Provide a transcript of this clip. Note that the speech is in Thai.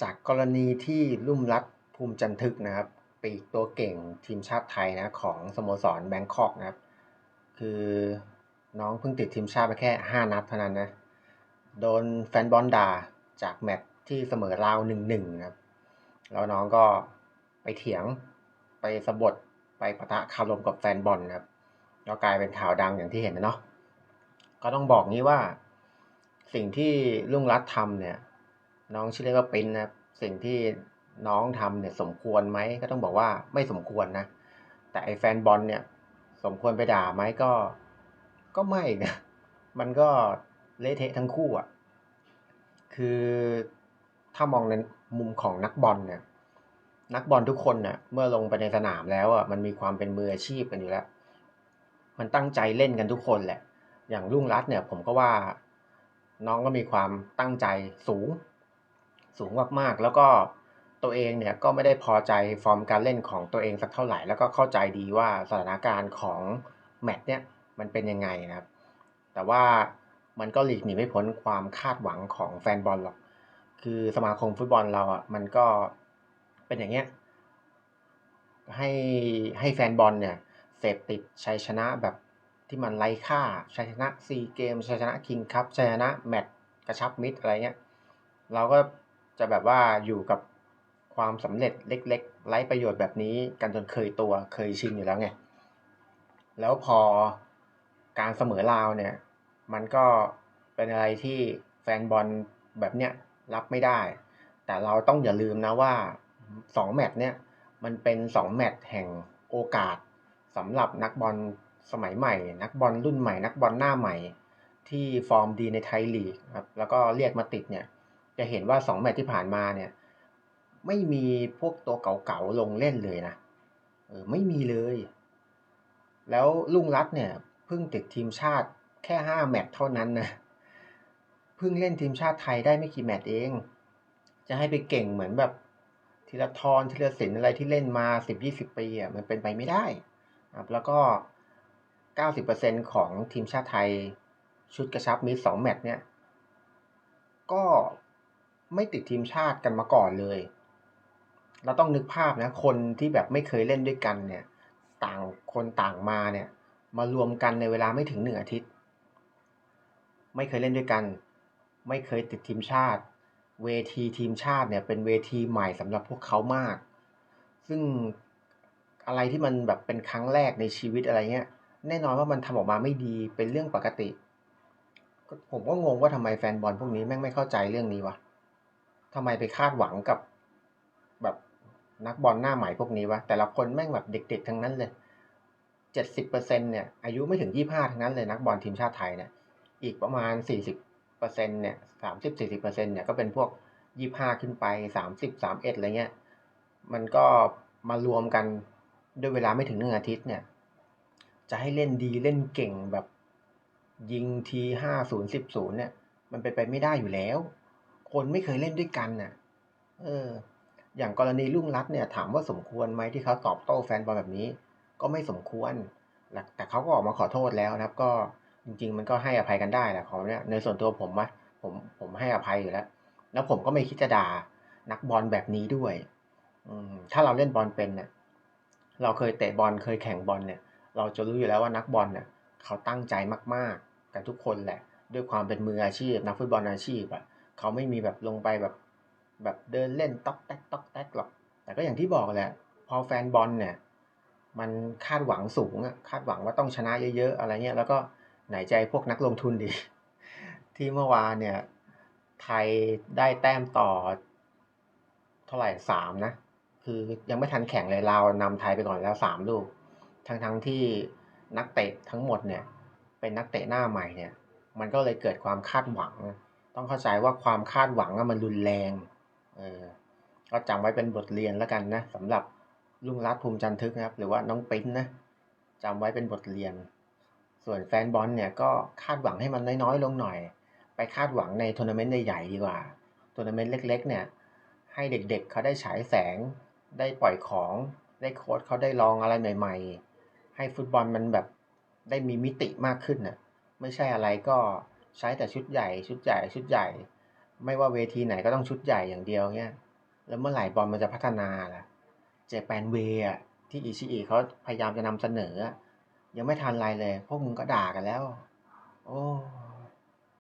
จากกรณีที่ลุ่มรัฐภูมิจันทึกนะครับปีกตัวเก่งทีมชาติไทยนะของสโมสรแบงคอกนะครับ คือน้องเพิ่งติดทีมชาติไปแค่ 5 นัดเท่านั้นนะ โดนแฟนบอลด่าจากแมตช์ที่เสมอราวหนึ่งหนึ่งครับ แล้วน้องก็ไปเถียงไปสะบดไปปะทะคารมกับแฟนบอลครับ แล้วกลายเป็นข่าวดังอย่างที่เห็นนะเนาะก็ต้องบอกงี้ว่า สิ่งที่ลุงรัฐทำเนี่ย น้องชื่อเล่นว่าปิ้นนะครับสิ่งที่น้องทำเนี่ยสมควรไหมก็ต้องบอกว่าไม่สมควรนะ แต่ไอแฟนบอลเนี่ยสมควรไปด่าไหมก็ ก็ไม่นะมันก็เละเทะทั้งคู่อะคือถ้ามองในมุมของนักบอลเนี่ย นักบอลทุกคนเนี่ยเมื่อลงไปในสนามแล้วอะมันมีความเป็นมืออาชีพกันอยู่แล้ว มันตั้งใจเล่นกันทุกคนแหละ อย่างรุ่งรัตเนี่ย ผมก็ว่าน้องก็มีความตั้งใจสูง สูงมากๆ แล้วก็ตัวเองเนี่ยก็ไม่ได้พอใจฟอร์มการเล่นของตัวเองสักเท่าไหร่ แล้วก็เข้าใจดีว่าสถานการณ์ของแมตช์เนี่ยมันเป็นยังไงนะครับ แต่ว่ามันก็หลีกหนีไม่พ้นความคาดหวังของแฟนบอลหรอก คือสมาคมฟุตบอลเราอะมันก็เป็นอย่างเงี้ยให้ให้แฟนบอลเนี่ยเสพติดชัยชนะแบบที่มันไร้ค่าชัยชนะซีเกมชัยชนะคิงคัพชัยชนะแมตช์กระชับมิตรอะไรเงี้ยเราก็ จะแบบว่าอยู่กับความสำเร็จเล็ก ๆ ไร้ประโยชน์แบบนี้กันจนเคยตัวเคยชินอยู่แล้วไง แล้วพอการเสมอลาวเนี่ย มันก็เป็นอะไรที่แฟนบอลแบบเนี้ยรับไม่ได้ แต่เราต้องอย่าลืมนะว่าสองแมตช์เนี่ยมันเป็นสองแมตช์แห่งโอกาสสำหรับนักบอลสมัยใหม่ นักบอลรุ่นใหม่ นักบอลหน้าใหม่ ที่ฟอร์มดีในไทยลีกครับแล้วก็เรียกมาติดเนี่ย จะเห็นว่าสองแมตช์ที่ผ่านมาเนี่ย ไม่มีพวกตัวเก่าๆลงเล่นเลยนะเออไม่มีเลย แล้วลุงรัตเนี่ยเพิ่งติดทีมชาติแค่ห้าแมตช์เท่านั้นนะเพิ่งเล่นทีมชาติไทยได้ไม่กี่แมตช์เอง จะให้ไปเก่งเหมือนแบบธีรทรธีรศิลป์อะไรที่เล่นมาสิบยี่สิบปีอะมันเป็นไปไม่ได้ครับแล้วก็เก้าสิบเปอร์เซ็นของทีมชาติไทยชุดกระชับมิตรสองแมตช์เนี่ย ก็ ไม่ติดทีมชาติกันมาก่อนเลย เราต้องนึกภาพนะ คนที่แบบไม่เคยเล่นด้วยกันเนี่ย ต่างคนต่างมาเนี่ย มารวมกันในเวลาไม่ถึงหนึ่งอาทิตย์ ไม่เคยเล่นด้วยกัน ไม่เคยติดทีมชาติ เวทีทีมชาติเนี่ย เป็นเวทีใหม่สำหรับพวกเขามาก ซึ่งอะไรที่มันแบบเป็นครั้งแรกในชีวิตอะไรเงี้ย แน่นอนว่ามันทำออกมาไม่ดีเป็นเรื่องปกติผมก็งงว่าทำไมแฟนบอลพวกนี้แม่งไม่เข้าใจเรื่องนี้วะ ทำไมไปคาดหวังกับ แบบนักบอลหน้าใหม่พวกนี้วะ แต่ละคนแม่งแบบเด็กๆทั้งนั้นเลยเจ็ดสิบเปอร์เซ็นเนี่ย อายุไม่ถึงยี่ห้าทั้งนั้นเลยนักบอลทีมชาติไทยเนี่ย อีกประมาณสี่สิบเปอร์เซ็นเนี่ยสามสิบสี่สิบเปอร์เซ็นเนี่ยก็เป็นพวกยี่ห้าขึ้นไปสามสิบสามเอ็ดอะไรเงี้ย มันก็มารวมกันด้วยเวลาไม่ถึงหนึ่งอาทิตย์เนี่ย จะให้เล่นดีเล่นเก่งแบบยิงทีห้าศูนย์สิบศูนย์เนี่ย มันเป็นไปไม่ได้อยู่แล้ว คนไม่เคยเล่นด้วยกันน่ะ เออ อย่างกรณีลุ่งรัตเนี่ย ถามว่าสมควรไหมที่เขาตอบโต้แฟนบอลแบบนี้ ก็ไม่สมควร แต่เขาก็ออกมาขอโทษแล้วนะครับ ก็จริง ๆ มันก็ให้อภัยกันได้แหละของเนี่ยในส่วนตัวผมวะผมผมให้อภัยอยู่แล้ว แล้วผมก็ไม่คิดจะด่านักบอลแบบนี้ด้วย อืมถ้าเราเล่นบอลเป็นเนี่ยเราเคยเตะบอลเคยแข่งบอลเนี่ย เราจะรู้อยู่แล้วว่านักบอลเนี่ยเขาตั้งใจมากๆ กันทุกคนแหละ ด้วยความเป็นมืออาชีพ นักฟุตบอลอาชีพอะ เขาไม่มีแบบลงไปแบบแบบเดินเล่นต๊อกแต๊กต๊อกแต๊กหรอก แต่ก็อย่างที่บอกแหละ พอแฟนบอลเนี่ย มันคาดหวังสูงอะคาดหวังว่าต้องชนะเยอะๆ อะไรเงี้ย แล้วก็ไหนใจพวกนักลงทุนดี ที่เมื่อวานเนี่ย ไทยได้แต้มต่อ เท่าไหร่สามนะ คือยังไม่ทันแข่งเลยเรานำไทยไปก่อนแล้วสามลูก ทั้งทั้งที่นักเตะทั้งหมดเนี่ย เป็นนักเตะหน้าใหม่เนี่ย มันก็เลยเกิดความคาดหวัง ต้องเข้าใจว่าความคาดหวังมันรุนแรงเออก็จำไว้เป็นบทเรียนแล้วกันนะสำหรับลุงรัฐภูมิจันทึกนะครับ หรือว่าน้องปิ้นนะจำไว้เป็นบทเรียน ส่วนแฟนบอลเนี่ยก็คาดหวังให้มันน้อยๆลงหน่อย ไปคาดหวังในทัวร์นาเมนต์ใหญ่ๆดีกว่าทัวร์นาเมนต์เล็ก ๆ เนี่ยให้เด็กๆเขาได้ฉายแสง ได้ปล่อยของได้โค้ชเขาได้ลองอะไรใหม่ ๆ ให้ฟุตบอลมันแบบได้มีมิติมากขึ้นน่ะไม่ใช่อะไรก็ ใช้แต่ชุดใหญ่ ชุดใหญ่ ชุดใหญ่ ไม่ว่าเวทีไหนก็ต้องชุดใหญ่อย่างเดียวเนี่ยแล้วเมื่อไหร่บอลมันจะพัฒนาล่ะเจแปนเวย์อะที่อิชิอิเขาพยายามจะนำเสนอ ยังไม่ทันไรเลย พวกมึงก็ด่ากันแล้ว โอ้